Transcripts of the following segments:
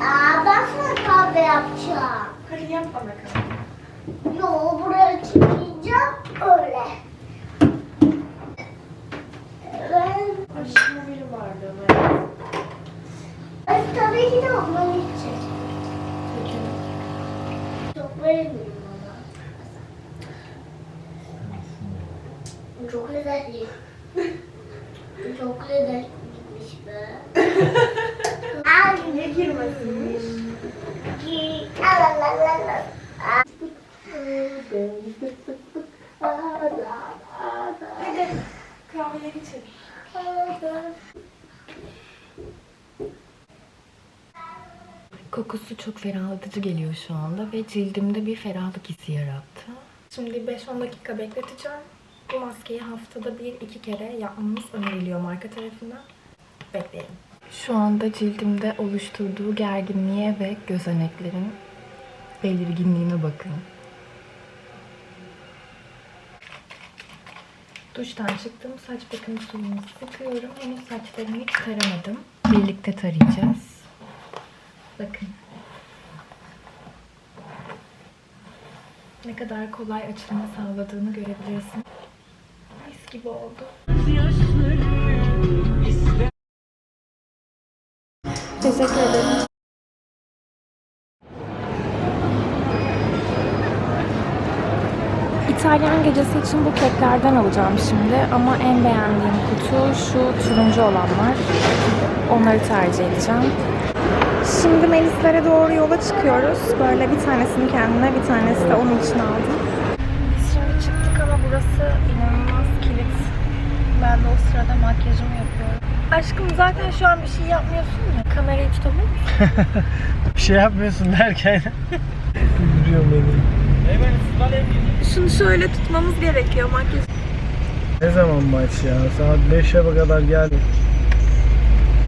Aa, ben sana kahve yapacağım. Hadi yap bana bakalım. Yo buraya çıkacağım öyle. Ben, Aşkıma biri vardı ama. ben tabii ki de ablam için. Çok veremiyorum ona. Çok lezzetli. Çok lezzetliymiş Girmesinmiş. Ki la la la la la. Hadi kahveye geçelim. Kokusu çok ferahlatıcı geliyor şu anda ve cildimde bir ferahlık hissi yarattı. Şimdi 5-10 dakika bekleteceğim. Bu maskeyi haftada bir iki kere yapmamız öneriliyor marka tarafından. Bekleyelim. Şu anda cildimde oluşturduğu gerginliğe ve gözeneklerin belirginliğine bakın. Duştan çıktım. Saç bakım suyunu sıkıyorum. Henüz saçlarımı hiç taramadım. Birlikte tarayacağız. Bakın. Ne kadar kolay açılma sağladığını görebiliyorsun. Mis gibi oldu. Teşekkür ederim. İtalyan gecesi için bu keklerden alacağım şimdi ama en beğendiğim kutu şu turuncu olanlar. Onları tercih edeceğim. Şimdi Melis'lere doğru yola çıkıyoruz. Böyle bir tanesini kendime, bir tanesi de onun için aldım. Biz şimdi çıktık ama burası inanılmaz kilit. Ben de o sırada makyajımı yapıyorum. Aşkım zaten şu an bir şey yapmıyorsun ya. Kamerayı tutabilir misin? Bir şey yapmıyorsun derken yürüyor beni. Şunu şöyle tutmamız gerekiyor makyaj. Ne zaman maç ya? Saat 5'e kadar geldim.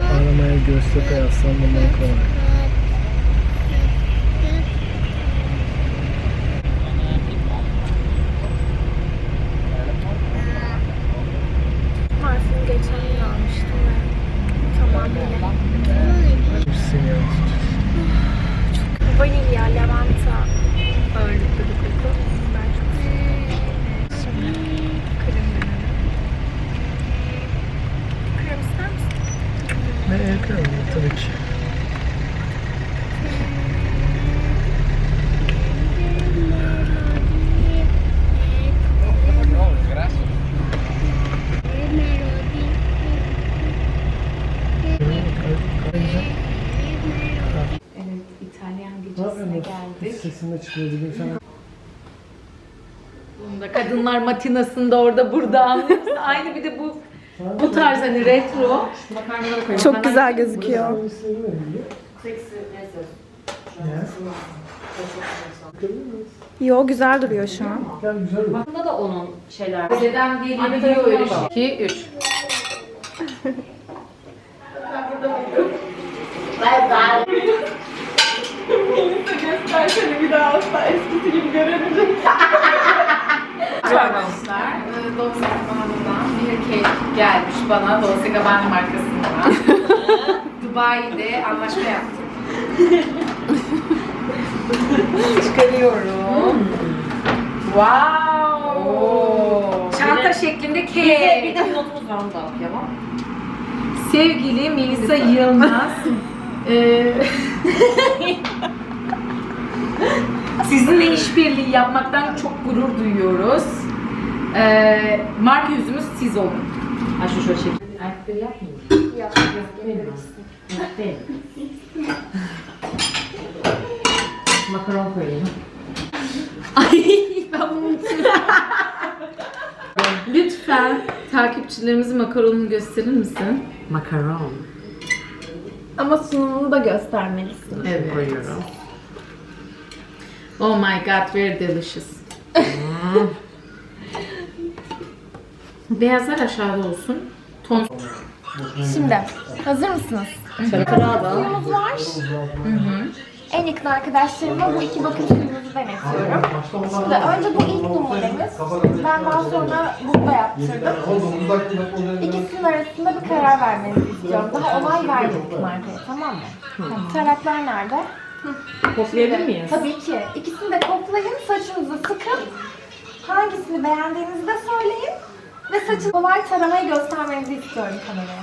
Aramaya Göztepe yazsam bundan kolay. Parfüm geçen yıl almıştım ben. Tamamıyla. Hepsini yansıtıyor. Vanilya, lavanta ağırlıklı bir koku. Ben çok seviyorum. Şimdi krem denedim. Krem ister misin? Ne ekran tabii ki. Evet, İtalyan Ne çıkıyor bugün sen. Bunda kadınlar matinasında orada burada anlıyorsun. Aynı bir de bu bu tarz hani retro. Çok güzel gözüküyor. Yo güzel duruyor şu an. Bunda da onun şeyler. Dedem diye bir video öyle şey. 2 3. Arkadaşlar, e, Dolce Gabbana'dan bir kek gelmiş bana Dolce Gabbana markasından. Dubai'de anlaşma yaptık. Çıkarıyorum. Wow! Çanta şeklinde kek. Bir de notumuz var onu da okuyalım. Sevgili Melisa Yılmaz. eee, Sizinle işbirliği yapmaktan çok gurur duyuyoruz. Ee, marka yüzümüz siz olun. Ha şu şöyle çek. Ayakları yapmayayım. Yap. Makaron koyayım. Ay ben bunu unutuyorum. Lütfen takipçilerimize makaronunu gösterir misin? Makaron. Ama sunumunu da göstermelisin. Evet. Koyuyorum. Oh my god, very delicious. Beyazlar aşağıda olsun. Ton Şimdi hazır mısınız? Suyumuz var. En yakın arkadaşlarıma bu iki suyumuzu denetiyorum. Şimdi önce bu ilk numaramız. Ben daha sonra bunda yaptırdım. İkisinin arasında bir karar vermenizi istiyorum. Daha onay vermedik markaya tamam mı? Taraklar nerede? Koklayabilir miyiz? Tabii ki. İkisini de koklayın, saçınızı sıkın. Hangisini beğendiğinizi de söyleyin. Ve saçı kolay taramayı göstermenizi istiyorum kameraya.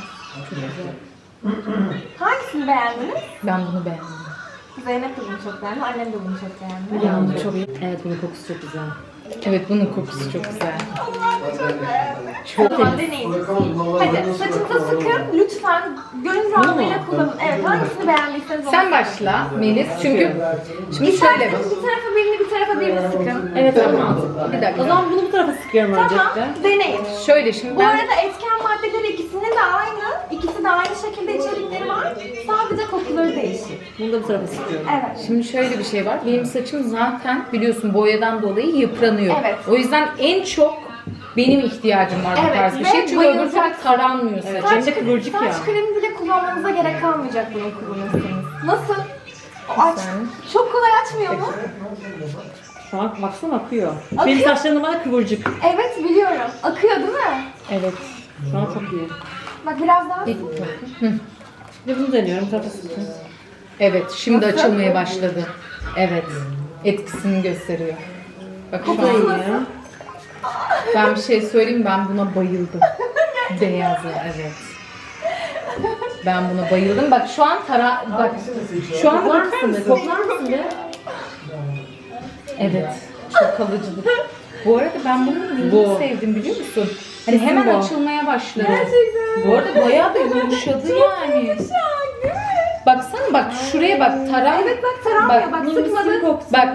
Hangisini beğendiniz? Ben bunu beğendim. Zeynep de bunu çok beğendi, annem de bunu çok beğendi. Yani çok Evet bunun kokusu çok güzel. Evet bunun kokusu çok güzel. O zaman deneyin. Hadi saçınıza sıkın. Lütfen gönül rahatlığıyla kullanın. Evet hangisini beğendiyseniz onu Sen başla Melis çünkü şimdi şöyle bak. Bir tarafa birini bir tarafa birini sıkın. Evet çok mantıklı. Bir dakika. O zaman bunu bu tarafa sıkıyorum Tamam öncelikle. deneyin. Şöyle şimdi Bu ben arada etken maddeleri ikisinin de aynı. İkisi de aynı şekilde içerikleri var. Sadece kokuları değişik. Bunu da bu tarafa sıkıyorum. Evet. Şimdi şöyle bir şey var. Benim saçım zaten biliyorsun boyadan dolayı yıpranıyor. Evet. O yüzden en çok benim ihtiyacım var bu Evet, tarz bir ve şey. Çünkü öbür bayılacaksın. taranmıyor Evet, saçım. hem de kıvırcık Saç ya. kremi bile kullanmanıza gerek kalmayacak bunu kullanırsanız. Nasıl? O aç. Çok kolay açmıyor mu? Şu an baksana akıyor. Akıyor. Benim saçlarım bana kıvırcık. Evet biliyorum. Akıyor değil mi? Evet. Şu an çok iyi. Bak biraz daha. Bunu deniyorum. Sıkıyorum. Evet, şimdi Nasıl? açılmaya başladı. Evet, etkisini gösteriyor. Bak şu an ya. ben bir şey söyleyeyim ben buna bayıldım. Beyazı, evet. Ben buna bayıldım. Bak şu an tara bak şu an bakar mısın? Koklar mısın? Evet. Çok kalıcıdır. Bu arada ben bunu Bu. bunu sevdim biliyor musun? Hani hemen bu. açılmaya başladı. Bu arada bayağı da yumuşadı yani. Baksana bak şuraya bak taran. Evet bak taranmıyor. Bak, Bak, Bunun sıkmadı. Bak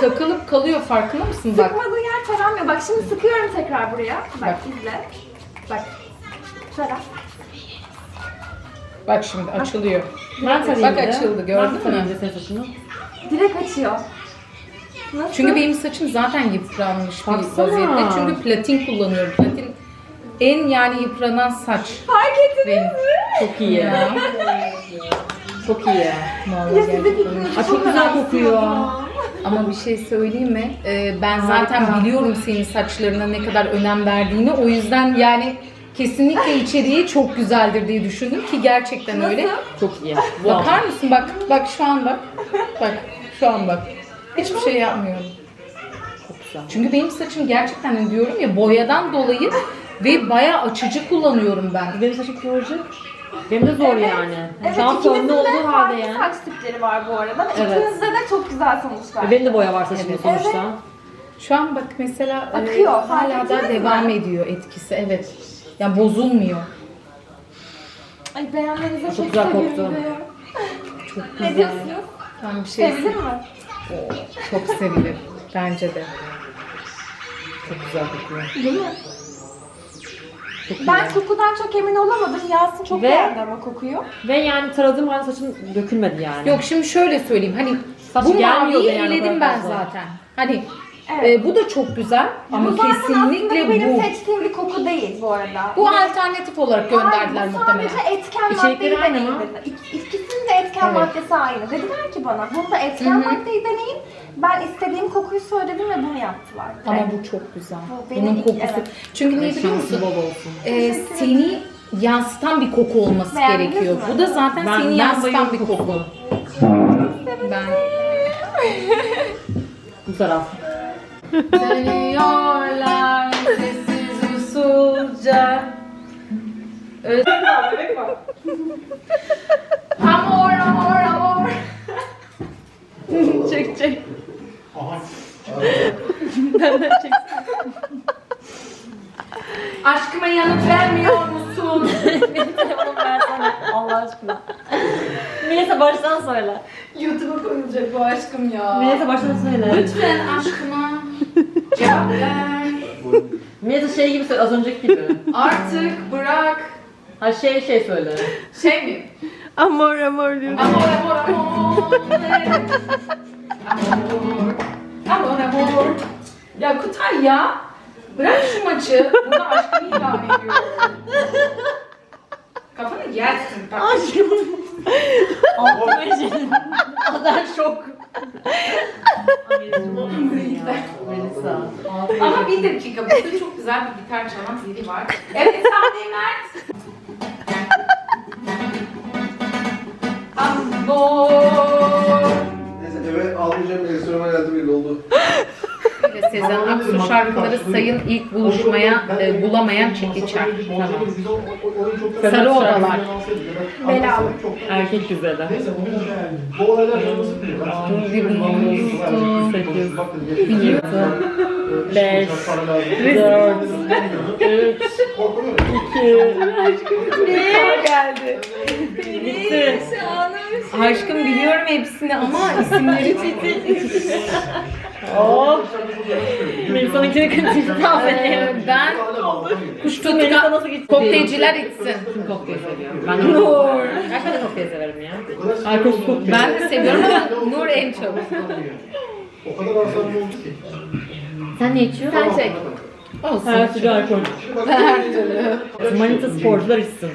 takılıp kalıyor farkında mısın bak. Sıkmadığı yer taranmıyor. Bak şimdi sıkıyorum tekrar buraya. Bak, Bak. izle. Bak. Taran. Bak şimdi açılıyor. Bak açıldı, gördün mü? Direkt açıyor. Nasıl? Çünkü benim saçım zaten yıpranmış bir Baksana. vaziyette. Çünkü platin kullanıyorum. Platin en yani yıpranan saç. fark ettiniz mi? Çok iyi. Ya. Çok iyi. Vallahi Ya gerçekten. fikrinizi Aa, çok güzel kokuyor. Ama bir şey söyleyeyim mi? Ee, ben zaten biliyorum senin saçlarına ne kadar önem verdiğini. O yüzden yani kesinlikle içeriği çok güzeldir diye düşündüm ki gerçekten öyle. Çok iyi. Bakar mısın? Bak bak şu an bak. Bak şu an bak. Hiçbir şey yapmıyorum. Çok güzel. Çünkü benim saçım gerçekten diyorum ya boyadan dolayı ve bayağı açıcı kullanıyorum ben. Benim saçım kıvırcık. Benim de zor yani. Evet, an ikinizin de olduğu halde farklı yani. saç tipleri var bu arada. Evet. İkinizde de çok güzel sonuçlar. Ve Benim de boya var saçımda Evet. sonuçta. Şu an bak mesela e, Akıyor, fark hala da ettiniz mi? devam ediyor etkisi. Evet. Yani bozulmuyor. Ay beğenmenize çok, Çok güzel koktu. sevindim. Çok Ne güzel. diyorsunuz? Ben bir şey Sevilir mi? Çok sevilir. Bence de. Çok güzel kokuyor. Değil mi? Çok. Ben kokudan çok emin olamadım. Yasin çok Ve- beğendi ama kokuyu. Ve yani taradığım halde saçım dökülmedi yani. Yok şimdi şöyle söyleyeyim. Hani Saç bu gelmiyordu maviyi yani o eledim kadar ben fazla. zaten. Hani Evet. e, bu da çok güzel ama bu kesinlikle aslında benim bu. seçtiğim bir koku değil bu arada. Bu alternatif olarak gönderdiler Hayır, bu muhtemelen. sadece etken İçerikleri maddeyi aynı deneyin mı? İk- İkisinin de etken Evet. maddesi aynı. Dediler ki bana bunda etken Hı hı. maddeyi deneyin. Ben istediğim kokuyu söyledim ve bunu yaptılar. Ama Evet. bu çok güzel. Bu benim Bunun ilk- kokusu. evet. Çünkü ne biliyor Şansı musun? bol olsun. Ee, seni yansıtan bir koku olması Beğendiniz gerekiyor. mi? Bu da zaten Ben- seni ben yansıtan bayıldım bir koku. Ben Bu taraf. Dönüyorlar sessiz usulca. Öz- Amor, amor, amor. çek çek. Aşkıma yanıt vermiyor musun? Telefonumu versene Allah aşkına. Melisa baştan söyle. YouTube'a koyulacak bu aşkım ya. Melisa baştan söyle. Lütfen aşkıma cevap ver. Melisa şey gibi söyle az önceki gibi. Artık bırak. Ha şey şey söyle. Şey mi? Amor amor diyor. Amor, amor, amor. Amor, amor, amor. Ya Kutay ya. Bırak şu maçı. Burada aşkını ilan ediyor. Kafanı yersin. Bak. Adan şok. Melisa. Ama bir dakika. Burada çok güzel bir gitar çalan biri var. Evet sahneye Mert. Am- born. Neyse eve almayacağım restoran hayatı belli oldu. Sezen Aksu şarkıları sayın ilk buluşmaya e, bulamayan çekiçer. Tamam. Sarı odalar. Belalı. Erkek güzeli. Neyse bu olaylar sonrası Beş, dört, üç, iki, geldi. bitti. Aşkım biliyorum hepsini ama isimleri Oh. Melisa'nınkini kırmızı Ee, ben kuş Melisa tutka nasıl gitti? kokteylciler içsin. Kim kokteyl seviyor? Ben Nur. Ben de kokteyl severim ya. Alkolsüz kokteyl. Ben de seviyorum ama Nur en çok. O kadar asabım oldu ki. Sen ne içiyorsun? Sen çek. Olsun. Her türlü alkol. Her türlü. Manita sporcular içsin.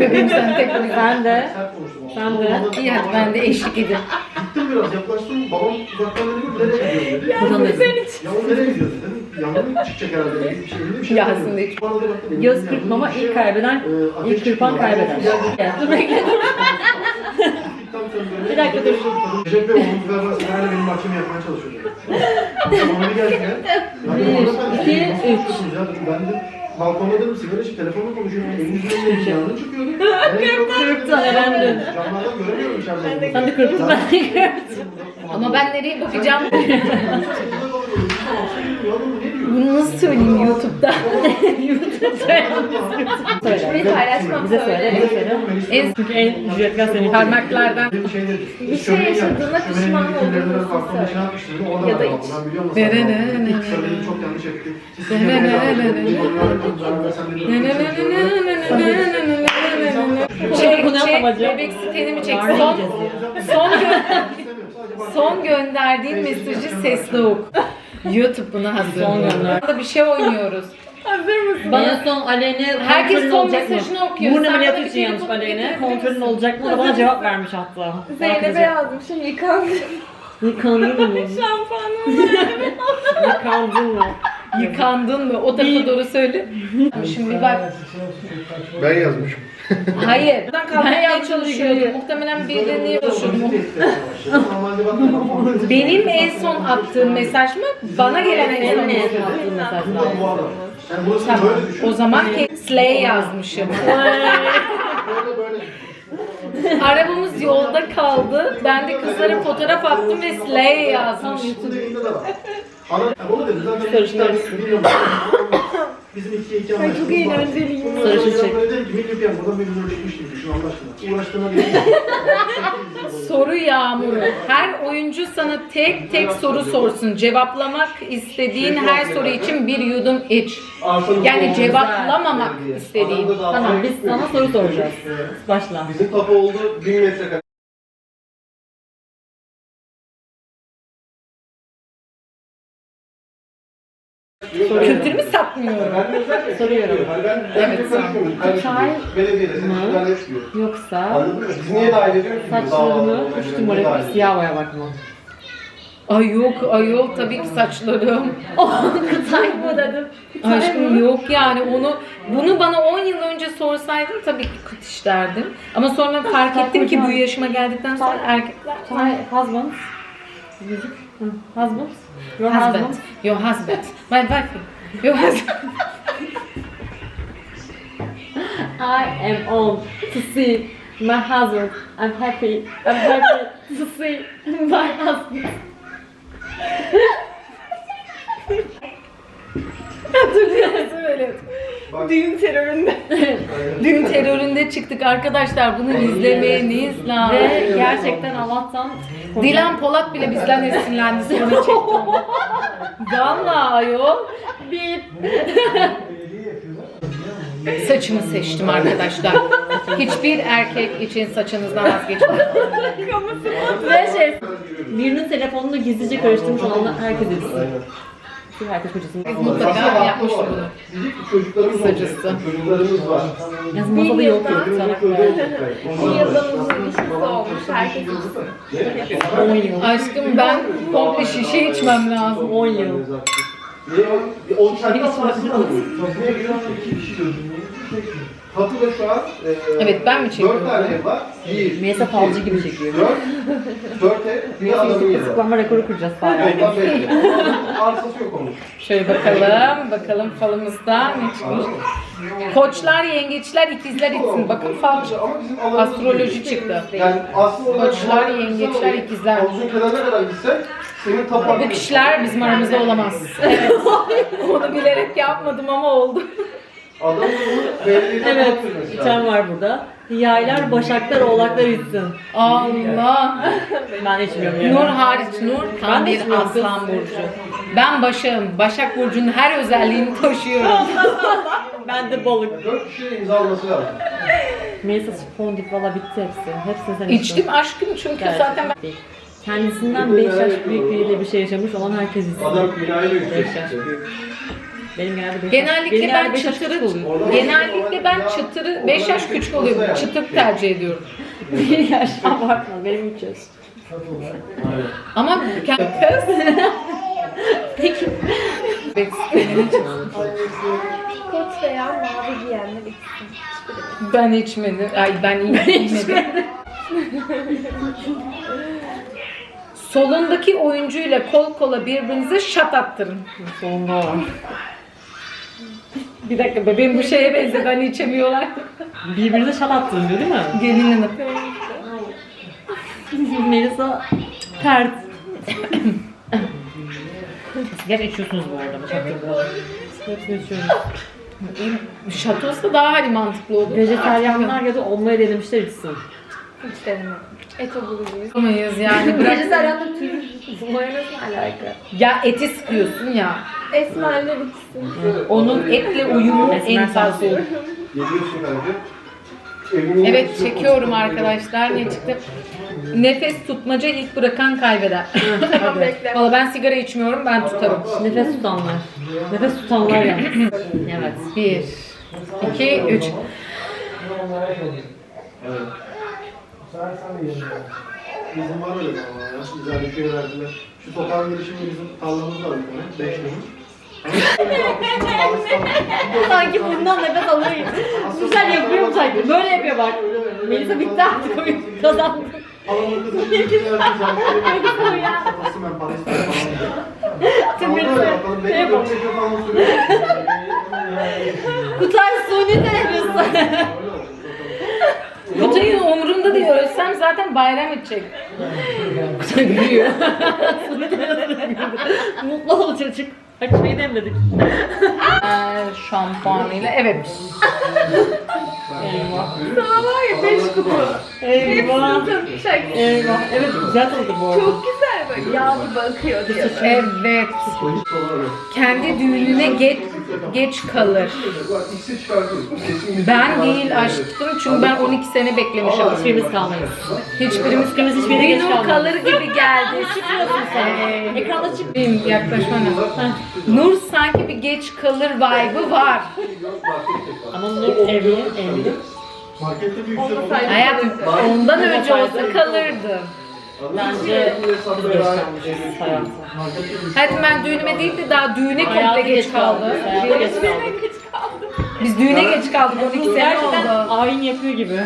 Bebeğim sen tek bir Ben de. Sen de. İyi hadi ben de eşlik edeyim. Gittim biraz yaklaştım. Babam uzaktan dedi ki nereye gidiyor dedi. Buradan dedim. Ya o nereye gidiyor dedim. Yangın çıkacak herhalde. dedi. Bir şey, bir şey Yasin dedim. de hiç- Bana da baktı, benim Göz kırpmama ilk kaybeden, ilk kırpan çıktı. kaybeder. Dur bekle dur. Bir dakika dur. Recep Bey onun galiba sırayla benim mahkeme yapmaya çalışıyor. Tamam bir geldi ya. Bir, iki, üç. Ben de balkonda dedim sigara içip telefonla konuşuyorum. Elin yüzünden dedim yangın çıkıyordu. Kırptı. Kırptı, elendin. Camlardan göremiyorum içeride. Sen de kırptın ben de kırptım. Ama ben nereye bakacağım? Ne? Bunu nasıl söyleyeyim YouTube'da? Söyle. Şurayı paylaşmam Bize söyle, bize söyle. En Çünkü en ücretli senin. parmaklardan şey. Bir şey yaşadığına pişman olduğunu olduğunu Ya da iç. Ne, ne, ne, ne, ne. çok yanlış etti. Siz Ne, ne, ne, ne, ne, ne. ben de sen de Çek, çek, bebek sitenimi çek. Son, son, gö- son gönderdiğin mesajı sesli oku. YouTube buna hazır. Son. Burada bir şey oynuyoruz. Bana son aleyhine Herkes son mesajını okuyor. Burun Sen ameliyatı bana bir için kere yanlış aleyhine. getirebilir Kontrolün misin? olacak mı? O da bana cevap vermiş hatta. Zeynep'e yazmışım yıkandım. Yıkandın mı? Şampuanı Yıkandın mı? Yıkandın mı? O tarafa doğru söyle. Şimdi bak. Ben yazmışım. Hayır. Ben kalkmaya yaptım çalışıyordum. Muhtemelen birilerini çalışıyordum. Benim en son attığım mesaj mı? Bana gelen en son ne mesaj. burası Tamam. böyle düşün. O zaman ki Slay yazmışım. Böyle böyle. Arabamız yolda kaldı. Ben de kızlara fotoğraf attım ve Slay yazmış. Bunun Bizim iki iki anlaşmamız çok eğlenceliyim. Bundan Sarışın sonra çek. ben dedim ki milyon piyan buradan bir milyon çekmiştim düşün Allah aşkına. Uğraştığına bir Soru yağmuru. Her oyuncu sana tek tek soru sorsun. Cevaplamak istediğin her soru için bir yudum iç. Yani cevaplamamak istediğin. Tamam biz sana soru soracağız. Başla. Bizim tapu oldu 1000 metrekare. Soruyorum. Ben Evet, ben sağ ol. karışmıyorum. Karışmıyorum. Belediyede seni müdahale etmiyor. Yoksa Anladın mı? Biz niye dahil ediyoruz ki? saçlarını üç numara bir siyah boya bakma. Ay yok ayol tabii ki saçlarım. Kıtay mı dedim. Aşkım yok yani onu bunu bana 10 yıl önce sorsaydın tabii ki kıt iş derdim. Ama sonra fark ettim ki bu yaşıma geldikten sonra erkekler husband. Hı, Husband. Your husband. husband. Your husband. My wife. Your husband. I am on to see my husband. I'm happy. I'm happy to see my husband. Düğün teröründe. Düğün teröründe çıktık arkadaşlar. Bunu izlemeniz lazım. Ve gerçekten Allah'tan Dilan Polat bile bizden esinlendi sonra çekti. Vallahi ayol. bir Saçımı seçtim arkadaşlar. Hiçbir erkek için saçınızdan vazgeçmeyin. ve şey birinin telefonunu gizlice karıştırmış olanlar herkes bilsin. Bir herkes kocasını. Biz mutlaka yapmıştık bunu. Çocuklarımız Kısacası. Çocuklarımız var. Yalnız masada yok yok. Bir yıldan uzun ilişkisi olmuş herkes. 10 yıl. Aşkım ben komple şişe içmem lazım. 10 yıl. Ve o çaydan sonra oluyor. Kapıya giren iki kişi gözümü Kapıda şu an e, Evet, ben mi çekiyorum? Dört tane ev var. Bir, Melisa iki, falcı gibi çekiyor. Dört, dört ev, bir adamın yeri. Kısıklanma rekoru kıracağız falan. Ondan belli. Arsası yok onun. Şöyle bakalım. Bakalım falımızda ne çıkmış. Koçlar, yengeçler, ikizler içsin. Bakın fal. Ama bizim alanımız Astroloji değil. çıktı. Yani aslında Koçlar, yengeçler, ikizler. Havuzun kenarına kadar gitsek senin. Bu kişiler bizim aramızda olamaz. Evet. Onu bilerek yapmadım ama oldu. Adamın bunu belli Evet, içen var burada. Yaylar, başaklar, oğlaklar içsin. Allah. Ben içmiyorum yani. Nur hariç Nur tam Ben de bir içmiyorum kız. aslan burcu. Ben başağım. Başak burcunun her özelliğini taşıyorum. Ben de balık. Dört kişinin imzalaması lazım. Melisa fondip valla bitti hepsi. Hepsini sen İçtim aşkım çünkü zaten ben... Değil. Kendisinden 5 yaş büyük biriyle bir şey yaşamış olan herkes içsin. Adam binayla 5 yaş yüksek. büyük. Benim genelde 5 Genellikle ben çıtırı, genellikle ben çıtırı 5 yaş küçük oluyor. Çıtır tercih ediyorum. 1 yaş abartma benim 3 yaş. Ama kız. Peki. Kot veya mavi giyenler içsin. Ben içmedim. Ay ben içmedim. Solundaki oyuncuyla kol kola birbirinize şat attırın. Sonunda var. Bir dakika bebeğim bu şeye benzedi hani içemiyorlar. Birbirine şat attın diyor değil mi? Gelin hanım. Melisa pert. Gerçi içiyorsunuz bu arada. Çaktırma. Hepsini içiyoruz. Şatosu daha hani mantıklı olur. Vejetaryenler ya da olmayı denemişler içsin. Hiç denemem. Etobuluyuz. Yapamayız yani. Bırak. Vejetaryenle tür mayonezle alaka. Ya eti sıkıyorsun ya. Esmerler içsin. Onun etle uyumu en fazla olur. Geliyorsun bence. Evinin Evet yok. çekiyorum arkadaşlar. Ne çıktı? Nefes tutmaca ilk bırakan kaybeder. Hadi. Valla ben sigara içmiyorum ben tutarım. Nefes tutanlar. Nefes tutanlar yalnız. evet. Bir, iki, üç. Evet. Bizim var öyle ama ya. Güzel bir şey verdiler. Şu sokağın girişinde bizim tarlamız var bir tane. Beş dönüm. Sanki bundan nefes alıyor. Güzel yapıyor sanki. Böyle yapıyor bak. Melisa bitti artık oyun kazandı. Halamın kızı bir güzel Kafası ben para istiyorum falan diye. Bakalım. Belki dört çekiyor falan sürüyor. Kutay suni teneffüs. Kutay'ın umurunda değil. Ölsem zaten bayram edecek. Gülüyor. Mutlu ol çocuk. Bak şeyi demledik. Ee, Şampuanıyla evet. Eyvah. Sana var ya 5 kutu. Eyvah. Eyvah. Evet güzel tadı bu arada. Çok güzel bak. Yağ gibi akıyor diyor. Evet. Kendi düğününe geç geç kalır. Ben değil aşkım çünkü ben 12 sene beklemişim. Hiçbirimiz kalmayız. Hiçbirimiz Hiçbirimiz hiçbir yere geç Nur kalmayız. kalır gibi geldi. Çıkmıyorsun sen. Ekranda çık. Benim yaklaşman lazım. Nur sanki bir geç kalır vibe'ı var. Ama Nur evli, evli. Hayatım ondan önce olsa kalırdı. Bence geç hayatı. Hayatım ben düğünüme değil de daha düğüne komple Hayatı geç kaldı. Hayatı geç kaldı. Biz düğüne geç kaldık 12 sene Gerçekten oldu. ayin yapıyor gibi.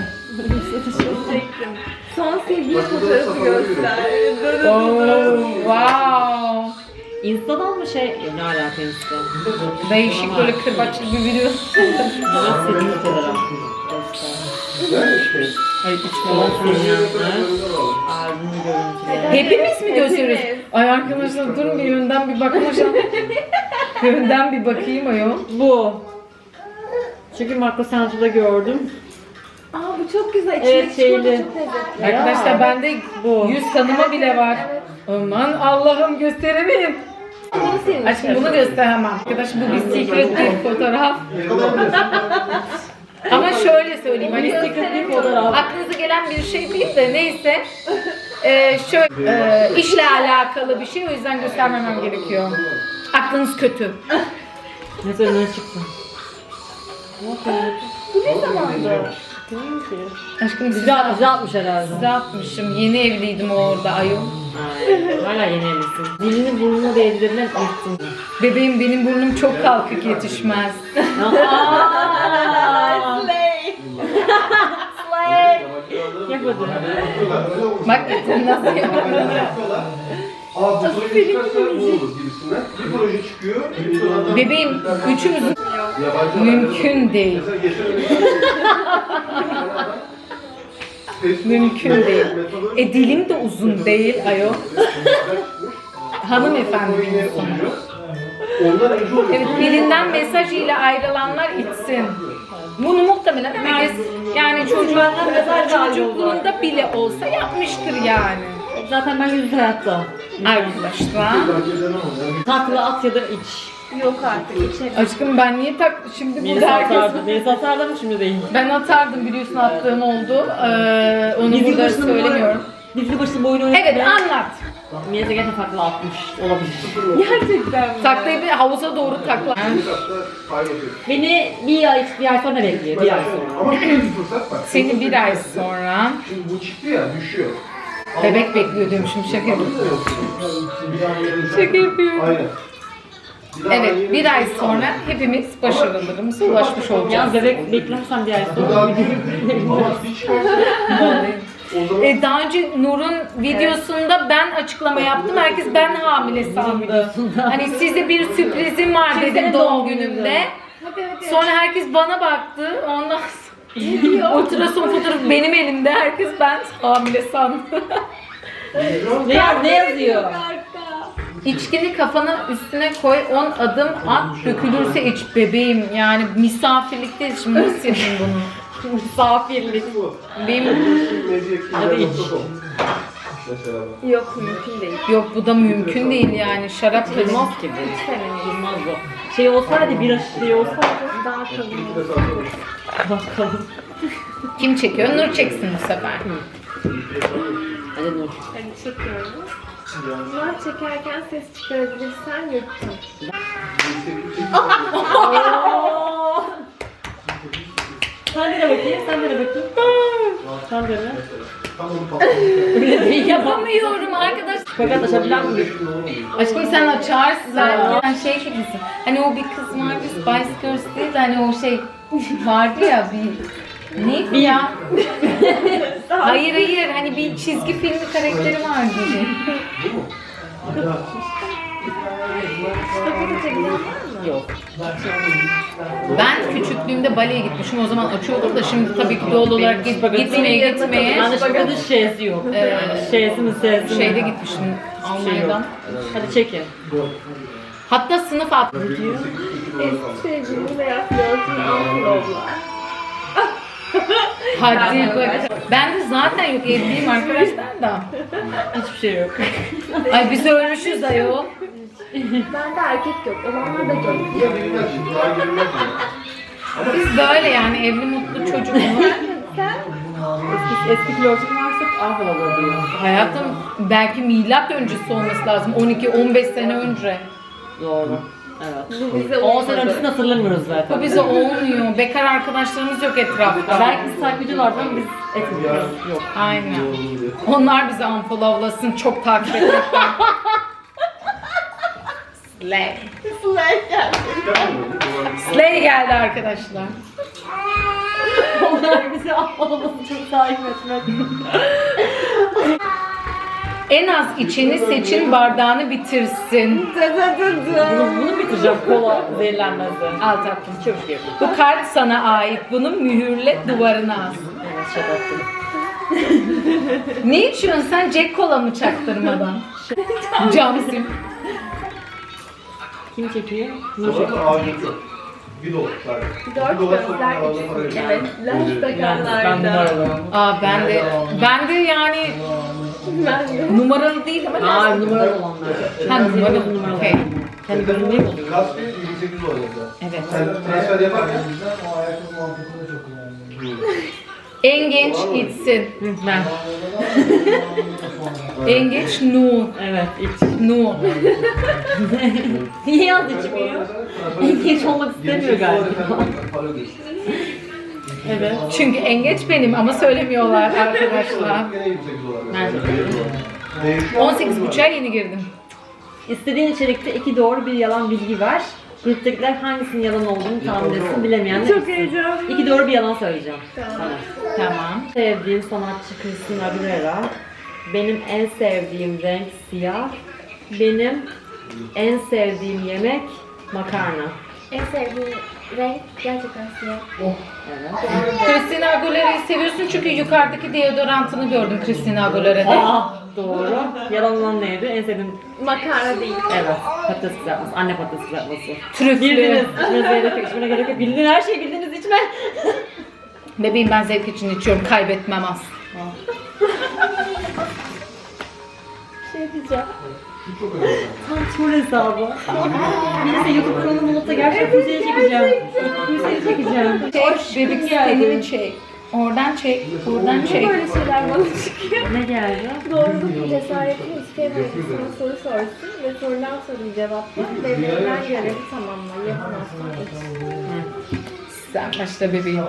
Son sevgili fotoğrafı göster. Wow. Insta'dan mı şey? Ya ne alaka Insta? Değişik böyle kırbaçlı bir video. Bana sekiz kadar İşte. Hepimiz mi gösteriyoruz? Ay arkadaşlar durun bir yönden bir bakmışım. yönden bir bakayım ayol. Bu. Çünkü Marco Sancho'da gördüm. Aa bu çok güzel. Evet, İçine çikolata şeyli. çok lezzetli. Arkadaşlar bende Bu. yüz tanıma bile var. Aman Allah'ım gösteremeyim. Bunu Aşkım bunu gösteremem. Arkadaş bu bir secret bir fotoğraf. Ne? Ama şöyle söyleyeyim hani aklınıza gelen bir şey değil de neyse. Ee, şöyle e, işle alakalı bir şey o yüzden göstermemem gerekiyor. Aklınız kötü. Ne önüne çıktı. Bu ne zamandı? Aşkım size, bize atmış herhalde. size atmışım. Yeni evliydim orada ayol. Ay, Hala yeni evlisin. Dilini burnuna değdirdiler yırttın. Bebeğim benim burnum çok kalkık yetişmez. Bak nasıl. Aa bu proje çıkarsa ne olur gibisinden. Bir proje çıkıyor. bir Bebeğim üçümüzün Yabancı mümkün değil. Mesela geçen Facebook Mümkün değil. metodoloji- E dilim de uzun değil ayol. Hanımefendi bir yine insan. oluyor. Ondan önce oluyor. Evet birinden mesaj ile ayrılanlar içsin. Bunu muhtemelen herkes yani çocuğun çocukluğunda bile olsa yapmıştır yani. Zaten ben yüz hayatta. Arkadaşlar. Takla at ya da iç. Yok artık içerim. Aşkım ben niye tak şimdi burada herkes satardı. Beni satardı ama şimdi değil. ben atardım biliyorsun attığım oldu. Ee, onu Dizli burada söylemiyorum. Dizli başını boyunu oynatmaya. Evet anlat. Miyete gerçekten takla atmış olabilir. Gerçekten mi? Taklayı bir havuza doğru takla. Beni bir ay, bir ay sonra bekliyor. Bir ay sonra. Ama şöyle bir fırsat var. Seni bir ay sonra Şimdi bu çıktı ya düşüyor. bebek bekliyor demişim şaka yapıyorum. Şaka yapıyorum. Aynen. Evet bir ay sonra hepimiz başarılarımıza ulaşmış olacağız. Yalnız bebek beklersem bir ay sonra. zaman E, daha önce Nur'un videosunda ben açıklama yaptım. Herkes ben hamile sandı. Hani size bir sürprizim var dedim doğum doğum günümde. Sonra herkes bana baktı. Ondan sonra ultrason fotoğrafı benim elimde. Herkes ben hamile sandı. Ne, yaz, ne yazıyor? İçkini kafana üstüne koy 10 adım at dökülürse iç bebeğim. Yani misafirlikteyiz şimdi nasıl yapayım bunu? Misafirlik. Benim Hadi iç. Yok mümkün değil. yok bu da mümkün değil yani şarap kadın. Durmaz ki bu. Durmaz bu. Şey olsaydı bir şey olsaydı. Daha kalın. Bakalım. Kim çekiyor? Nur çeksin bu sefer. Hadi Nur. Hadi çekiyorum. Bunlar çekerken ses çıkarabilirsen yırttım. Sen de bakayım, sen de bakayım. Sen de Tam onu patladı. Öyle değil. Yapamıyorum arkadaş. Fakat açabilen mi? Aşkım sen açarsın. Sen şey gibisin. Hani o bir kız vardı Spice Girls değil de hani o şey vardı ya bir Neydi ya? hayır hayır hani bir çizgi filmi karakteri vardı. Yok. Ben küçüklüğümde baleye gitmişim o zaman açıyordum da şimdi tabii ki doğal olarak git, gitmeye gitmeye Yani şakada şeysi yok. Ee, şeysi mi şeysi mi? şeyde gitmiştim Almanya'dan. Hadi çekin. Hatta sınıf at. Sevgilimi veya flörtünü almıyorlar. Hadi bak. Ben de zaten yok evliyim arkadaşlar da. Hiçbir şey yok. Ay biz ölmüşüz ayol. Bende erkek yok. Olanlar da gay. Bu da bilmez şimdi. Daha görmez mi? Biz böyle yani evli mutlu çocuk. Eski, eski flörtüm varsa ah olur diyor. Hayatım belki milat öncesi olması lazım. 12-15 sene önce. Doğru. Evet. Bu bize 10 sene olmadı. öncesini hatırlamıyoruz zaten. Bu bize olmuyor. Bekar arkadaşlarımız yok etrafta. Belki biz takipçi vardı ama biz etmiyoruz. Yok. Aynen. Onlar bizi unfollowlasın çok takip etmekten. Slay. Slay geldi arkadaşlar. Onlar bizi affolamasın çok takip etmez. En az içeni seçin bardağını bitirsin. Bunu, bunu bitireceğim kola zehirlenmezdi. Al tatlım. Çok yapayım. Bu kart sana ait. Bunu mühürle duvarına as. Evet şaka yaptım. Ne içiyorsun sen? Jack Cola mı çaktırmadan? Camsim. Kim çekiyor? Nur çekiyor. Bir dolar. Dört Bir dolar sonra gözler Ben takarlarda. numaralı. Aa ben de ben de yani Ben de. numaralı değil ama Aa numaralı olanlar. Ha, numaralı. numaralı. Okey. Kendi gözüm değil mi? Kask 28 dolar yazıyor. Evet. Sen transfer yaparken O ayakkabı muhabbetini çok. En genç. Hı, Ben. En genç nu. Evet iç. Nu. Niye yaz içmiyor? İlginç olmak istemiyor galiba. Para. Evet. Çünkü en geç benim ama söylemiyorlar arkadaşlar. Nerede? Değişiyor. 18.5'a yeni girdim. İstediğin içerikte iki doğru bir yalan bilgi ver. Gruptakiler hangisinin yalan olduğunu tahmin etsin bilemeyenler. Çok heyecanlı. İki doğru bir yalan söyleyeceğim. Tamam. Tamam. Sevdiğim sanatçı Christina Aguilera. Benim en sevdiğim renk siyah. Benim en sevdiğim yemek makarna. En sevdiğim renk gerçekten siyah. Evet. Christina Aguilera'yı seviyorsun çünkü yukarıdaki deodorantını gördüm Christina Aguilera'da. Aa, doğru. Yalan olan neydi? En sevdiğim Makarna değil. evet. Patates kızartması. Anne patates kızartması. Trüflü. Bildiniz. İçmenize gerek yok. İçmene gerek yok. Bildiğin her şeyi bildiğiniz içme. Bebeğim ben zevk için içiyorum. Kaybetmem az. Şey diyeceğim. Çok önemli. Kontrol hesabı. Birisi YouTube kanalını bulup da gerçekten Hüseyin'i çekeceğim. Hüseyin'i çekeceğim. Çek, bebek sistemini çek. Oradan çek, buradan çek. Böyle şeyler bana çıkıyor. Ne geldi? Doğruluk cesaretini isteyen sana soru sorsun ve sorulan soruyu cevapla ve verilen görevi tamamla. Yapamazsan eksi. Sen başla bebeğim.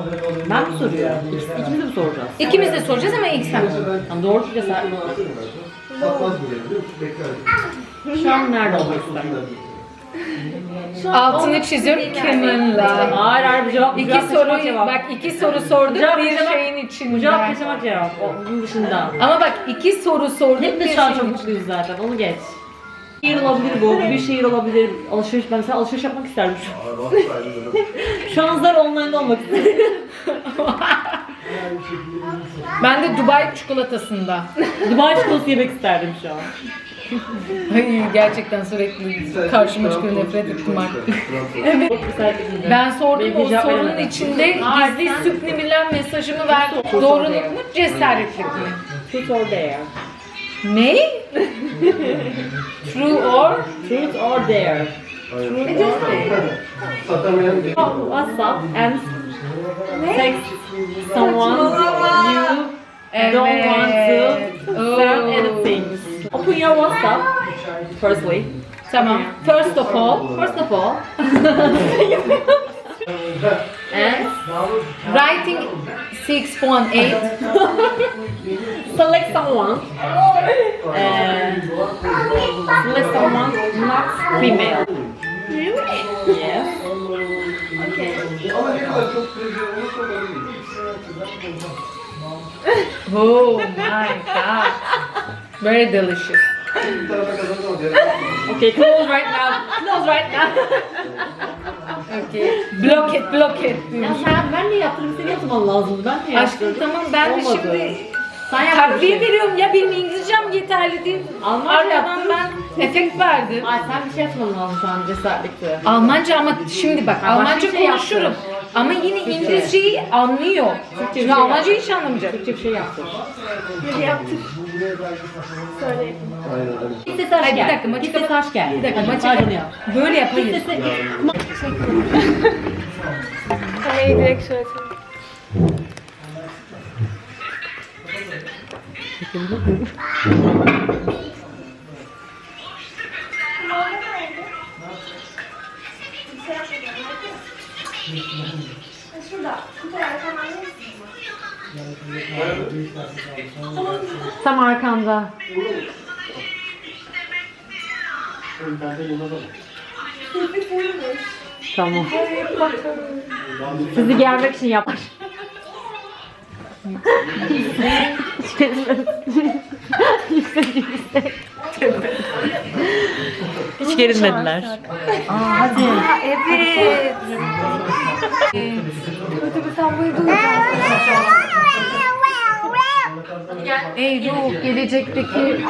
Ben mi soruyorum? İkimiz, de mi soracağız? İkimiz de soracağız ama ilk sen. Yani doğru musun? Bekler. Şu an nerede olmak? Altını çiziyorum kiminle. Hayır hayır bu cevap. bu İki cevap soru, cevap. bak iki soru sorduk Cevap bir kaçamak- şeyin Bu içinde. cevap kaçamak cevap. Bunun dışında. Ama bak iki soru sorduk bir Hepimiz şu an çok mutluyuz zaten. Onu geç. Şehir olabilir bu. Bir şehir olabilir. Alışveriş. Ben mesela alışveriş yapmak isterdim şu an. Şu an zar online'da olmak istedim. Ben de Dubai çikolatasında. Dubai çikolatası yemek isterdim şu an. Ay, gerçekten sürekli karşıma çıkıyor nefret ettim artık. Ben sordum o cevap sorunun veremedim. içinde gizli subliminal mesajımı ver. Doğruluk mu cesaretlik mi? Truth or dare. Ne? True or? Truth or dare. Satamayan değil. WhatsApp and text someone you don't want to send Oo. anything. Open your WhatsApp firstly. Tamam. First of all, First of all. and writing 6.8 select someone. And select someone not female. really? Yes. Ama ne kadar çok sürece olursa öyle değil. Oh my god. Very delicious. Bir tarafa kazandı ama Okay, close right now. Close right now. Okay. Block it, block it. ya sen ben niye yaptırdım? Seni yapman lazımdı. Ben niye Aşkım yaptırdım? tamam ben de Olmadı. şimdi Sen yaptın takviye bir şey. veriyorum ya benim İngilizcem yeterli değil. Almanca Arkadan yaptın. ben efekt verdim. Ay sen bir şey yapman lazım şu an cesaretlikte. Almanca ama şimdi bak Ha, başka Almanca bir şey konuşurum. yaptın. Ama yine İngilizceyi anlıyor. Türkçe Şimdi bir şey Almanca hiç anlamayacak. Türkçe bir şey yaptır. Hadi yaptık. Söyle. Aynen öyle. Aç Hayır, bir dakika, ses aç gel. Bir dakika hadi yap. Böyle yap hayır. sesi. Kamerayı direkt şöyle çevir. Şurada. Bu kadar tamam. Tam arkanda. Tamam. Sizi germek için yapmış. Hiç gerilmediler. Aa, hadi. Evet. Ey ruh gelecekteki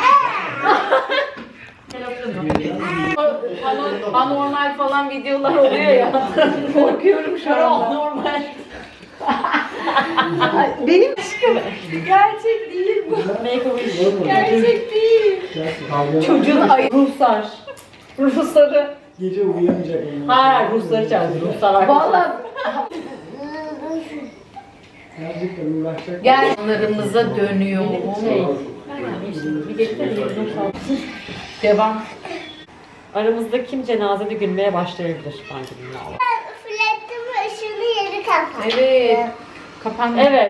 Ano- anormal falan videolar oluyor ya. Korkuyorum şu an. Normal. Benim aşkım gerçek değil bu. Gerçek değil. Çocuğun ayı ruhsar. Ruhsarı. Gece uyuyamayacak. Hayır, Rusları çağırdı. Ruslar arkadaşlar. Valla Gel yanlarımıza dönüyor. Devam. Aramızda kim cenazede gülmeye başlayabilir? Bence bilmiyorum. Fırlattım ışığını yeri kapattı. Evet. Kapandı. Evet.